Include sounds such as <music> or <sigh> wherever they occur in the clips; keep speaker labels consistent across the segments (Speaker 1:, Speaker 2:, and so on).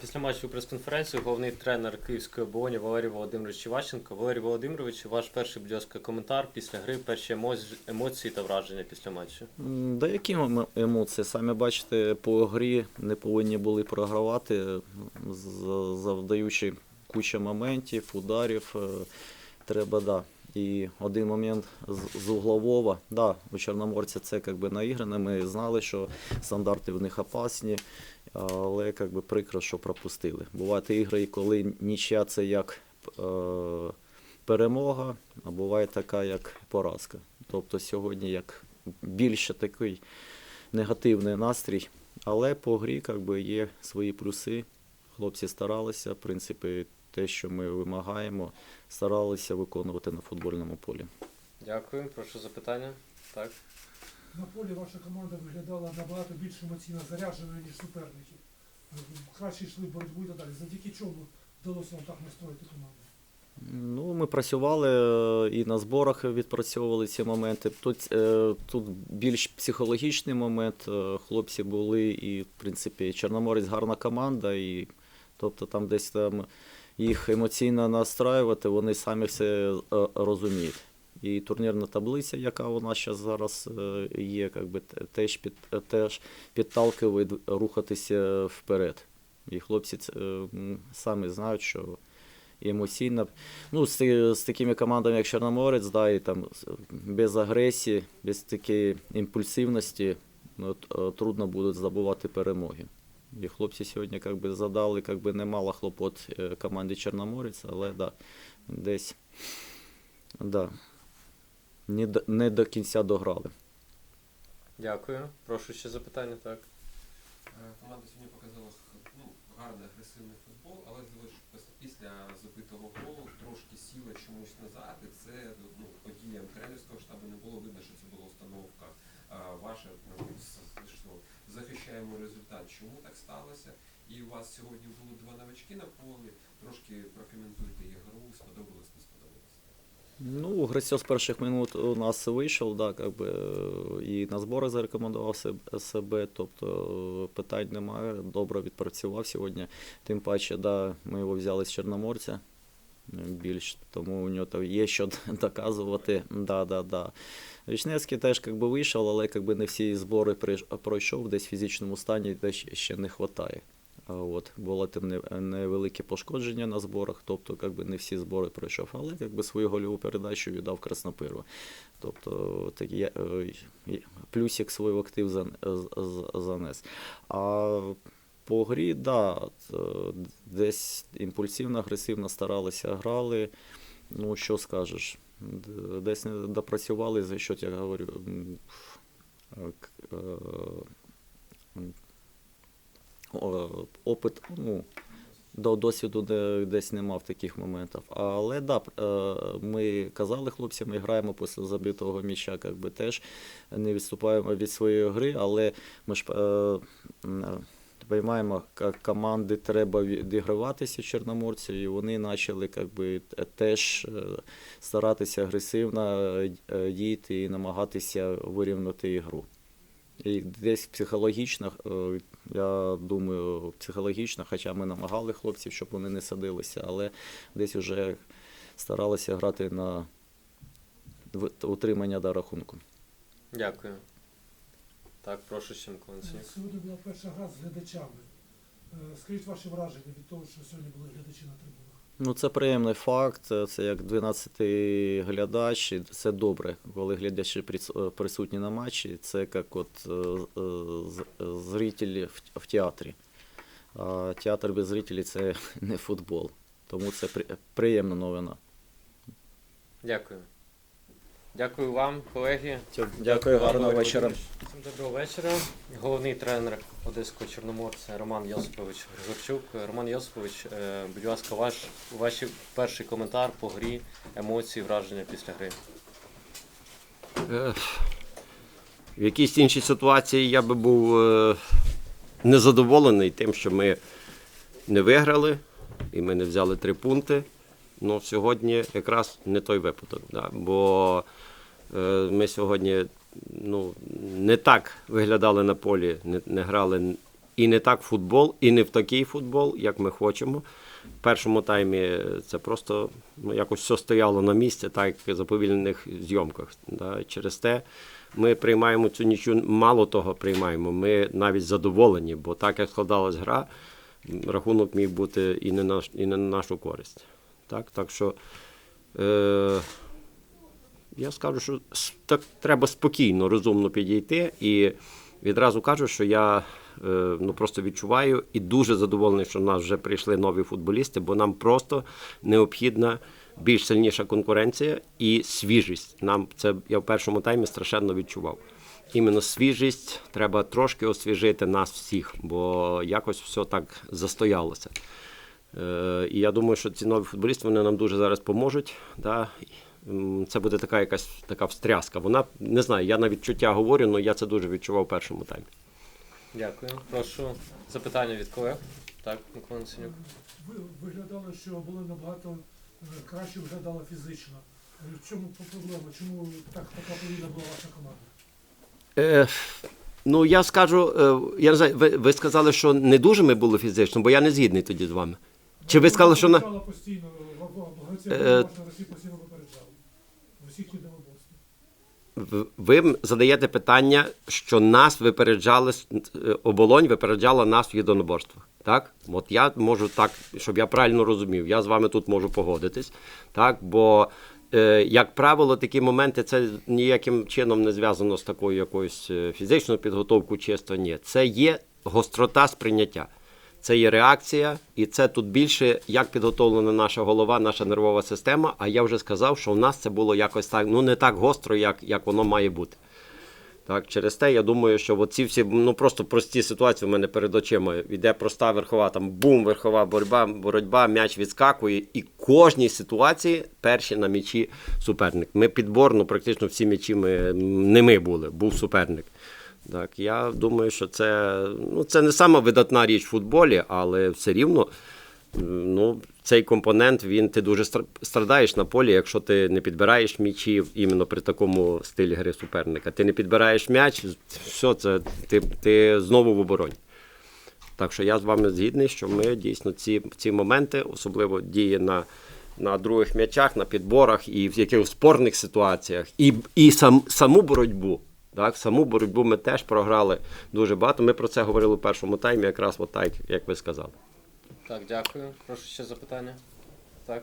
Speaker 1: Після матчу прес-конференцію головний тренер Київської оболоні Валерій Володимирович Іващенко. Валерій Володимирович, ваш перший, будь ласка, коментар після гри, перші емоції, та враження після матчу.
Speaker 2: Да які ем- емоції? Самі бачите, по грі не повинні були програвати, завдаючи куча моментів, ударів. е, Треба, да. І один момент з, углового, да, у Чорноморця це якби наігране. Ми знали, що стандарти в них опасні, але якби прикро, що пропустили. Бувають ігри, коли нічия це як е, перемога, а буває така, як поразка. Тобто сьогодні як більше такий негативний настрій. Але по грі якби, є свої плюси. Хлопці старалися, в принципі, те, що ми вимагаємо, старалися виконувати на футбольному полі.
Speaker 1: Дякую, прошу запитання. Так.
Speaker 3: На полі ваша команда виглядала набагато більш емоційно зарядженою, ніж суперники. Краще йшли боротьбу і так далі. Завдяки чому вдалося вам так настроїти команду?
Speaker 2: Ну, ми працювали е, і на зборах відпрацьовували ці моменти. Тут, е, тут більш психологічний момент. Е, Хлопці були, і, в принципі, Чорноморець гарна команда, і тобто там десь там їх емоційно настраювати, вони самі все е, розуміють. І турнірна таблиця, яка у нас зараз е, є, якби, те- теж, під, теж підталкує рухатися вперед. І хлопці е, самі знають, що емоційно. Ну, з, з такими командами, як Чорноморець, да, і там без агресії, без такої імпульсивності ну, трудно буде здобувати перемоги. І хлопці сьогодні как би, задали как би, немало хлопот е, команді Чорноморець, але да, десь да, не, до- не до кінця дограли.
Speaker 1: Дякую. Прошу ще запитання. Так.
Speaker 4: Е, Команда сьогодні показала ну, гарний агресивний футбол, але після забитого голу трошки сіла чомусь назад, і це ну, подіям тренерського штабу не було видно, що це була установка а, ваша. з- захищаємо результат. Чому так сталося? І у вас сьогодні було два новачки на полі. Трошки прокоментуйте ігру, сподобалось, не сподобалось.
Speaker 2: Ну, Грицьо з перших минут у нас вийшов, да, как би, і на зборах зарекомендував себе- тобто питань немає, добре відпрацював сьогодні. Тим паче, да, ми його взяли з Чорноморця більш, тому у нього там є що <laughs> доказувати. Да, да, да. Вічневський теж би, вийшов, але как би, не всі збори пройшов, десь в фізичному стані десь ще не вистачає. От, було не- невелике пошкодження на зборах, тобто как би, не всі збори пройшов, але как би, свою гольову передачу віддав Краснопиру. Тобто так, я, е, плюсик свій актив занес. А по грі, да, е, десь імпульсивно, агресивно старалися, грали. Ну, що скажеш? Десь не допрацювали, за що я говорю. е, е, опит, ну, до досвіду десь не мав таких моментів. Але да, ми казали хлопцям, ми граємо після забитого м'яча, як би теж не відступаємо від своєї гри, але ми ж е, е, к- команди треба відіграватися чорноморців, і вони почали би, теж е, старатися агресивно е, діяти і намагатися вирівняти ігру. І десь психологічно, е, я думаю, психологічно, хоча ми намагали хлопців, щоб вони не садилися, але десь вже старалися грати на утримання до рахунку.
Speaker 1: Дякую. Так, прошу Микола
Speaker 3: Сьогодні була перша гра з глядачами. Е, Скажіть ваші враження від того, що сьогодні були глядачі на трибунах.
Speaker 2: Ну, це приємний факт. Це як 12-й глядач. і Це добре, коли глядачі присутні на матчі. Це як от е, е, зрителі в, в театрі. А театр без зрителів це <laughs> не футбол. Тому це приємна новина.
Speaker 1: Дякую. Дякую вам, колеги.
Speaker 2: Дякую, гарного вечора.
Speaker 1: Всім доброго вечора. Головний тренер Одеського Чорноморця Роман Йосипович Григорчук. Роман Йосипович, е, будь ласка, ваш ваші перший коментар по грі, емоції, враження після гри.
Speaker 5: Е, В якійсь іншій ситуації я би був е, незадоволений тим, що ми не виграли і ми не взяли три пункти. Ну, сьогодні якраз не той випадок. Да? Бо е, ми сьогодні ну, не так виглядали на полі, не, не грали і не так футбол, і не в такий футбол, як ми хочемо. В першому таймі це просто ну, якось все стояло на місці, так як в заповільнених зйомках. Да. Через те ми приймаємо цю нічу, мало того приймаємо, ми навіть задоволені, бо так як складалась гра, рахунок міг бути і не, наш, і не на нашу користь. Так, так що е, я скажу, що так треба спокійно, розумно підійти. І відразу кажу, що я е, ну, просто відчуваю і дуже задоволений, що в нас вже прийшли нові футболісти, бо нам просто необхідна більш сильніша конкуренція і свіжість. Нам це я в першому таймі страшенно відчував. Іменно свіжість треба трошки освіжити нас всіх, бо якось все так застоялося. Е, І я думаю, що ці нові футболісти вони нам дуже зараз поможуть. Да? Це буде така якась така встряска. Вона не знаю, я на відчуття говорю, але я це дуже відчував в першому таймі.
Speaker 1: Дякую. Прошу запитання від колег. Так, Микола Наценюк.
Speaker 3: Ви виглядали, що були набагато е, краще виглядали фізично. Е, В чому проблема? Чому так така повільна була ваша команда?
Speaker 5: Е, ну, я скажу, я не знаю, ви, ви сказали, що не дуже ми були фізично, бо я не згідний тоді з вами. Чи ви сказали, що на.
Speaker 3: Постійно,
Speaker 5: Е,
Speaker 3: Росії постійно випереджали. В усіх єдиноборствах.
Speaker 5: В- Ви м- задаєте питання, що нас випереджали, с- е, оболонь випереджала нас в єдиноборствах. Так? От я можу так, щоб я правильно розумів, я з вами тут можу погодитись. Так? Бо, е, як правило, такі моменти це ніяким чином не зв'язано з такою якоюсь е, фізичною підготовкою, чисто ні. Це є гострота сприйняття. Це є реакція, і це тут більше як підготовлена наша голова, наша нервова система. А я вже сказав, що у нас це було якось так, ну не так гостро, як, як воно має бути. Так, через те я думаю, що оці всі ну просто прості ситуації в мене перед очима. Йде проста верхова, там бум, верхова боротьба, боротьба, м'яч відскакує, і кожній ситуації перші на м'ячі суперник. Ми підборно, практично всі м'ячі ми не ми були, був суперник. Так, я думаю, що це, ну, це не сама видатна річ в футболі, але все рівно ну, цей компонент він ти дуже страдаєш на полі, якщо ти не підбираєш м'ячів іменно при такому стилі гри суперника. Ти не підбираєш м'яч, все це ти, ти знову в обороні. Так що я з вами згідний, що ми дійсно ці, ці моменти, особливо дії на, на других м'ячах, на підборах і в якихось спорних ситуаціях, і, і сам, саму боротьбу. Так, саму боротьбу ми теж програли дуже багато. Ми про це говорили в першому таймі, якраз от так, як ви сказали.
Speaker 1: Так, дякую. Прошу ще запитання. Так.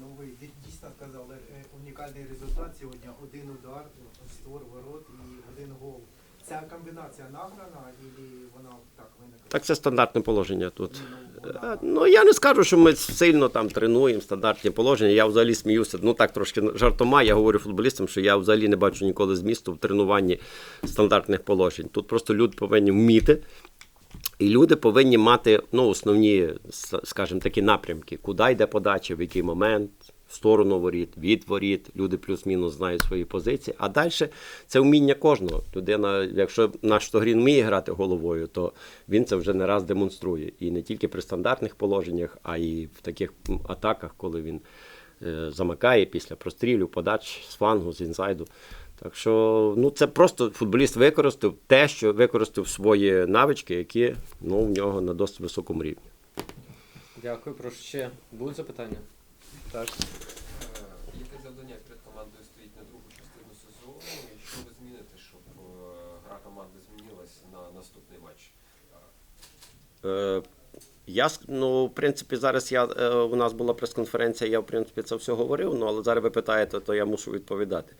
Speaker 6: Ну, ви дійсно сказали, е, унікальний результат сьогодні. Один удар, створ ворот і один гол. Ця комбінація награна, і вона так виникла?
Speaker 5: Так це стандартне положення тут.
Speaker 6: Ну,
Speaker 5: Ну я не скажу, що ми сильно там тренуємо стандартні положення. Я взагалі сміюся. Ну так трошки жартома. Я говорю футболістам, що я взагалі не бачу ніколи змісту в тренуванні стандартних положень. Тут просто люди повинні вміти. І люди повинні мати ну, основні, скажімо, такі напрямки, куди йде подача, в який момент, в сторону воріт, від воріт. Люди плюс-мінус знають свої позиції. А далі це вміння кожного. Людина, якщо наш Штогрін вміє грати головою, то він це вже не раз демонструє. І не тільки при стандартних положеннях, а й в таких атаках, коли він е, замикає після прострілів, подач з флангу, з інсайду. Так що ну, це просто футболіст використав те, що використав свої навички, які ну, в нього на досить високому рівні.
Speaker 1: Дякую. Прошу ще. Будуть запитання? Так.
Speaker 4: Е, Яке завдання перед командою стоїть на другу частину сезону? І що ви зміните, щоб е, гра команди змінилась на наступний матч?
Speaker 5: Е, я, ну, в принципі, зараз я, у нас була прес-конференція, я, в принципі, це все говорив, ну, але зараз ви питаєте, то я мушу відповідати.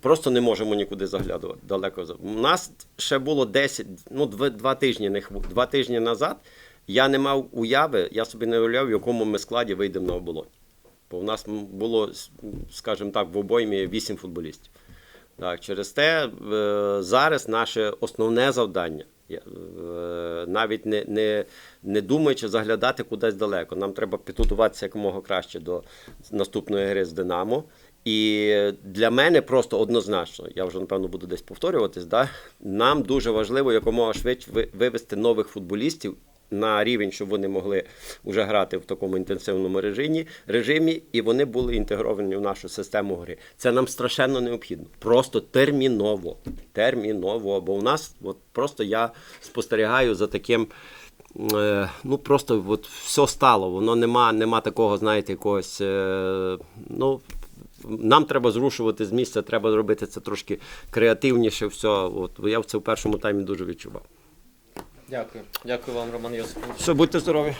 Speaker 5: Просто не можемо нікуди заглядувати далеко. У нас ще було 10, ну, два, два тижні, не два тижні назад я не мав уяви, я собі не уявляв, в якому ми складі вийдемо на оболонь. Бо в нас було, скажімо так, в обоймі 8 футболістів. Так, через те е, зараз наше основне завдання, е, навіть не, не, не думаючи заглядати кудись далеко. Нам треба підготуватися якомога краще до наступної гри з Динамо. І для мене просто однозначно, я вже напевно буду десь повторюватись, да? нам дуже важливо якомога швидше вивести нових футболістів на рівень, щоб вони могли вже грати в такому інтенсивному режимі, режимі, і вони були інтегровані в нашу систему гри. Це нам страшенно необхідно. Просто терміново. Терміново. Бо у нас от просто я спостерігаю за таким. е, Ну, просто от все стало. Воно нема, нема такого, знаєте, якогось. е, Ну, нам треба зрушувати з місця, треба зробити це трошки креативніше. Все. От я це в першому таймі дуже відчував.
Speaker 1: Дякую. Дякую вам, Роман Йосипович.
Speaker 5: Все, будьте здорові.